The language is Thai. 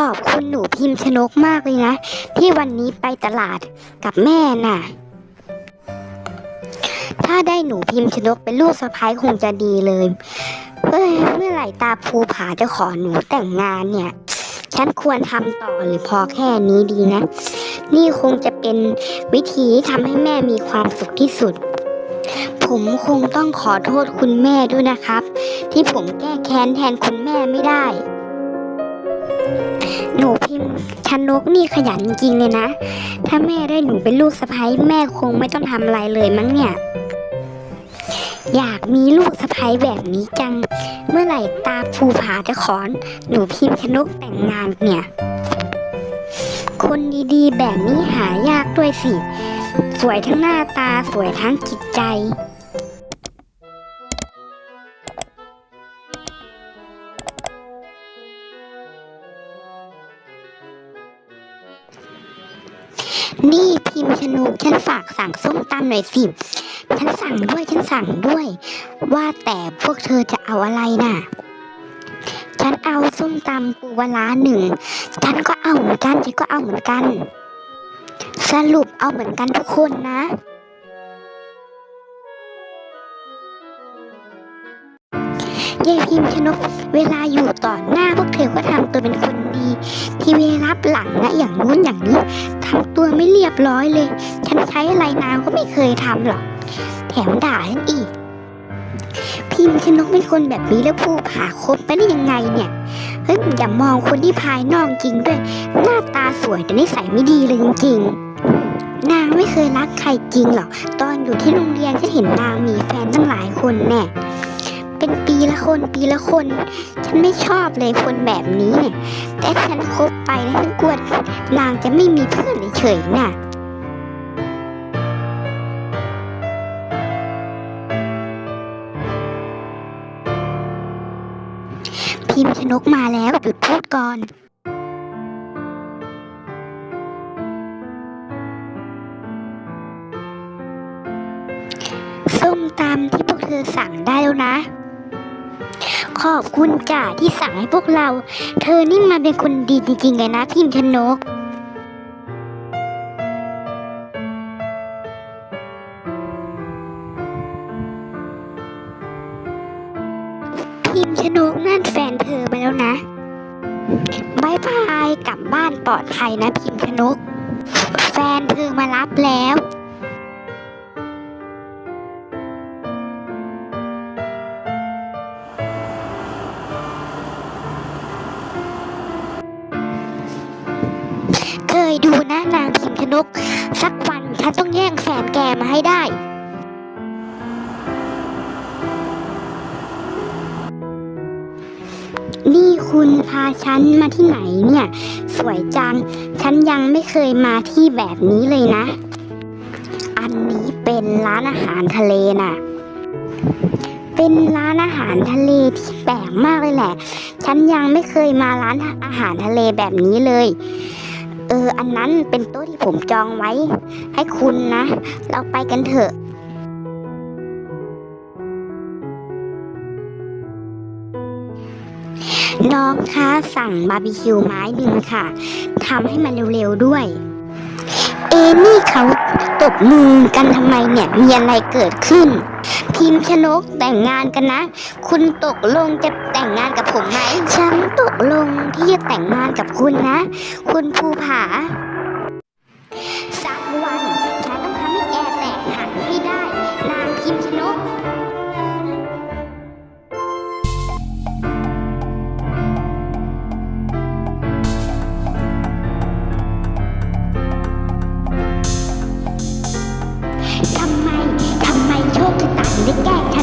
ขอบคุณหนูพิมพ์ชนกมากเลยนะ ที่วันนี้ไปตลาดกับแม่น่ะ ถ้าได้หนูพิมพ์ชนกเป็นลูกสะพ้ายคงจะดีเลยเอ้ยเมื่อไหร่ตาภูผาจะขอหนูแต่งงานเนี่ย ฉันควรทำต่อหรือพอแค่นี้ดีนะ นี่คงจะเป็นวิธีที่ทำให้แม่มีความสุขที่สุด ผมคงต้องขอโทษคุณแม่ด้วยนะครับ ที่ผมแก้แค้นแทนคุณแม่ไม่ได้ หนูพิมพ์ชนกนี่ขยันจริงๆเลยนะ ถ้าแม่ได้หนูเป็นลูกสะใภ้แม่คงไม่ต้องทำอะไรเลยมั้งเนี่ย อยากมีลูกสะใภ้แบบนี้จัง เมื่อไหร่ตาภูผาจะขอน หนูพิมพ์ชนกแต่งงานเนี่ย คนดีๆ แบบนี้หายากด้วยสิ สวยทั้งหน้าตาสวยทั้งจิตใจ นี่พิมพ์ชนกฉันฝากสั่งส้มตำหน่อยสิฉันสั่งด้วยฉันสั่งด้วย ว่าแต่พวกเธอจะเอาอะไรน่ะ ฉันเอาส้มตำปูวลาหนึ่งฉันก็เอาเหมือนกันฉันก็เอาเหมือนกัน สรุปเอาเหมือนกันทุกคนนะยายพิมพ์ชนกเวลาอยู่ต่อหน้าพวกเธอก็ทำตัวเป็นคนดี ที่เวลารับหลังนะอย่างนู้นอย่างนี้ ทำตัวไม่เรียบร้อยเลย ฉันใช้อะไรนางก็ไม่เคยทำหรอก แถมด่าฉันอีก พิมพ์ชนกเป็นคนแบบนี้แล้วผู้ผาคบไปได้ยังไงเนี่ยเฮ้ยอย่ามองคนที่ภายนอกจริงด้วย หน้าตาสวยแต่นิสัยไม่ดีเลยจริงๆนางไม่เคยรักใครจริงหรอก ตอนอยู่ที่โรงเรียนฉันเห็นนางมีแฟนตั้งหลายคนแน่เป็นปีละคนปีละคน ฉันไม่ชอบเลยคนแบบนี้เนี่ย แต่ฉันคบไปแล้ว นางจะไม่มีเพื่อนเฉยๆน่ะพิมพ์ชนกมาแล้วหยุดพูดก่อน ส้มตำที่พวกเธอสั่งได้แล้วนะ ขอบคุณจ่าที่สั่งให้พวกเรา เธอนี่มาเป็นคนดีจริงๆเลยนะพิมพ์ชนก มชนกนั่นแฟนเธอมาแล้วนะบายบายกลับบ้านปลอดภัยนะพิมพ์ชนก แฟนเธอมารับแล้วเคยดูนะนางพิมพ์ชนก สักวันฉันต้องแย่งแฟนแกมาให้ได้ นี่คุณพาฉันมาที่ไหนเนี่ย สวยจัง ฉันยังไม่เคยมาที่แบบนี้เลยนะ อันนี้เป็นร้านอาหารทะเลน่ะ เป็นร้านอาหารทะเลที่แปลกมากเลยแหละ ฉันยังไม่เคยมาร้านอาหารทะเลแบบนี้เลย เออ อันนั้นเป็นโต๊ะที่ผมจองไว้ ให้คุณนะ เราไปกันเถอะ น้องคะสั่งบาร์บีคิวไม้หนึ่งค่ะทำให้มันเร็วๆด้วย เอนี่เขาตบมือกันทำไมเนี่ยมีอะไรเกิดขึ้น พิมพ์ชนกแต่งงานกันนะ คุณตกลงจะแต่งงานกับผมไหมฉันตกลงที่จะแต่งงานกับคุณนะ คุณภูผาสา It got